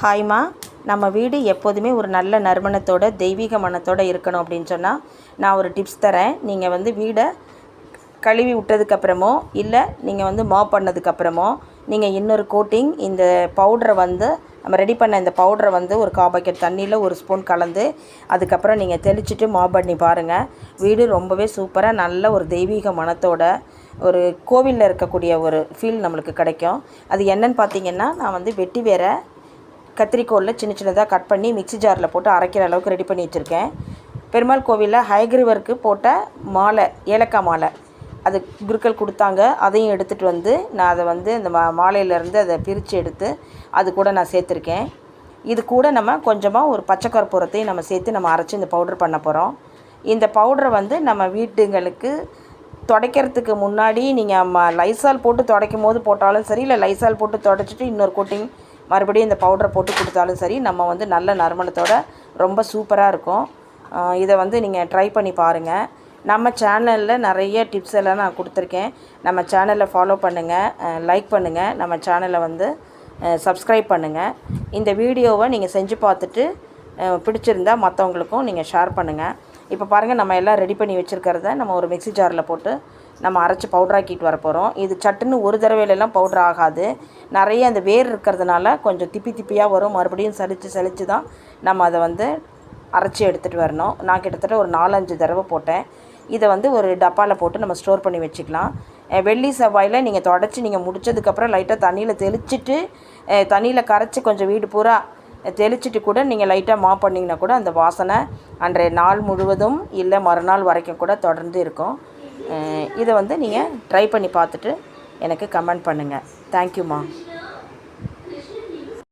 ஹாய்மா நம்ம வீடு எப்போதுமே ஒரு நல்ல நறுமணத்தோட தெய்வீக மனத்தோடு இருக்கணும் அப்படின்னு சொன்னால் நான் ஒரு டிப்ஸ் தரேன். நீங்கள் வந்து வீடை கழுவி விட்டதுக்கப்புறமோ இல்லை நீங்கள் வந்து மாப் பண்ணதுக்கப்புறமோ நீங்கள் இன்னொரு கோட்டிங் இந்த பவுடரை வந்து நம்ம ரெடி பண்ண இந்த பவுடரை வந்து ஒரு கா பக்கெட் தண்ணியில் ஒரு ஸ்பூன் கலந்து அதுக்கப்புறம் நீங்கள் தெளிச்சுட்டு மாப் பண்ணி பாருங்கள் வீடு ரொம்பவே சூப்பராக நல்ல ஒரு தெய்வீக மனத்தோட ஒரு கோவிலில் இருக்கக்கூடிய ஒரு ஃபீல் நம்மளுக்கு கிடைக்கும். அது என்னன்னு பார்த்தீங்கன்னா நான் வந்து வெட்டி வேற கத்திரிக்கோலில் சின்ன சின்னதாக கட் பண்ணி மிக்ஸி ஜாரில் போட்டு அரைக்கிற அளவுக்கு ரெடி பண்ணி வச்சுருக்கேன். பெருமாள் கோவிலில் ஹைகிரிவருக்கு போட்ட மாலை ஏலக்காய் மாலை அது குருக்கள் கொடுத்தாங்க. அதையும் எடுத்துகிட்டு வந்து நான் அதை வந்து அந்த மா மாலையிலேருந்து அதை பிரித்து எடுத்து அது கூட நான் சேர்த்துருக்கேன். இது கூட நம்ம கொஞ்சமாக ஒரு பச்சை கற்பூரத்தையும் நம்ம சேர்த்து நம்ம அரைச்சி இந்த பவுடர் பண்ண போகிறோம். இந்த பவுடரை வந்து நம்ம வீட்டுங்களுக்கு துடைக்கிறதுக்கு முன்னாடி நீங்கள் ம லைசால் போட்டு துடைக்கும் போது போட்டாலும் சரி இல்லை லைசால் போட்டு துடைச்சிட்டு இன்னொரு கோட்டிங் மறுபடியும் இந்த பவுடரை போட்டு கொடுத்தாலும் சரி நம்ம வந்து நல்ல நறுமணத்தோட ரொம்ப சூப்பராக இருக்கும். இதை வந்து நீங்கள் ட்ரை பண்ணி பாருங்கள் நம்ம சேனலில் நிறைய டிப்ஸ் எல்லாம் நான் கொடுத்துருக்கேன். நம்ம சேனலை ஃபாலோ பண்ணுங்கள் லைக் பண்ணுங்கள் நம்ம சேனலை வந்து சப்ஸ்கிரைப் பண்ணுங்கள் இந்த வீடியோவை நீங்கள் செஞ்சு பார்த்துட்டு பிடிச்சிருந்தால் பிடிச்சிருந்தா மற்றவங்களுக்கும் நீங்கள் ஷேர் பண்ணுங்கள் இப்போ பாருங்கள் நம்ம எல்லாம் ரெடி பண்ணி வச்சுருக்கிறத நம்ம ஒரு மிக்ஸி ஜாரில் போட்டு நம்ம அரைச்சி பவுட்ராக்கிட்டு வர போகிறோம் இது சட்டுன்னு ஒரு தடவையிலலாம் பவுடர் ஆகாது. நிறைய அந்த வேர் இருக்கிறதுனால கொஞ்சம் திப்பி திப்பியாக வரும். மறுபடியும் சலிச்சு சலித்து தான் நம்ம அதை வந்து அரைச்சி எடுத்துகிட்டு வரணும். நான் கிட்டத்தட்ட ஒரு நாலஞ்சு தடவை போட்டேன். இதை வந்து ஒரு டப்பாவில் போட்டு நம்ம ஸ்டோர் பண்ணி வச்சுக்கலாம். வெள்ளி செவ்வாயில் நீங்கள் தொடச்சி நீங்கள் முடிச்சதுக்கப்புறம் லைட்டாக தண்ணியில் தெளிச்சிட்டு தண்ணியில் கரைச்சி கொஞ்சம் வீடு பூரா தெளிச்சிட்டு கூட நீங்கள் லைட்டாக மா பண்ணிங்கன்னா கூட அந்த வாசனை அன்றைய நாள் முழுவதும் இல்லை மறுநாள் வரைக்கும் கூட தொடர்ந்து இருக்கும். இதை வந்து நீங்கள் ட்ரை பண்ணி பார்த்துட்டு எனக்கு கமெண்ட் பண்ணுங்கள் தேங்க்யூம்மா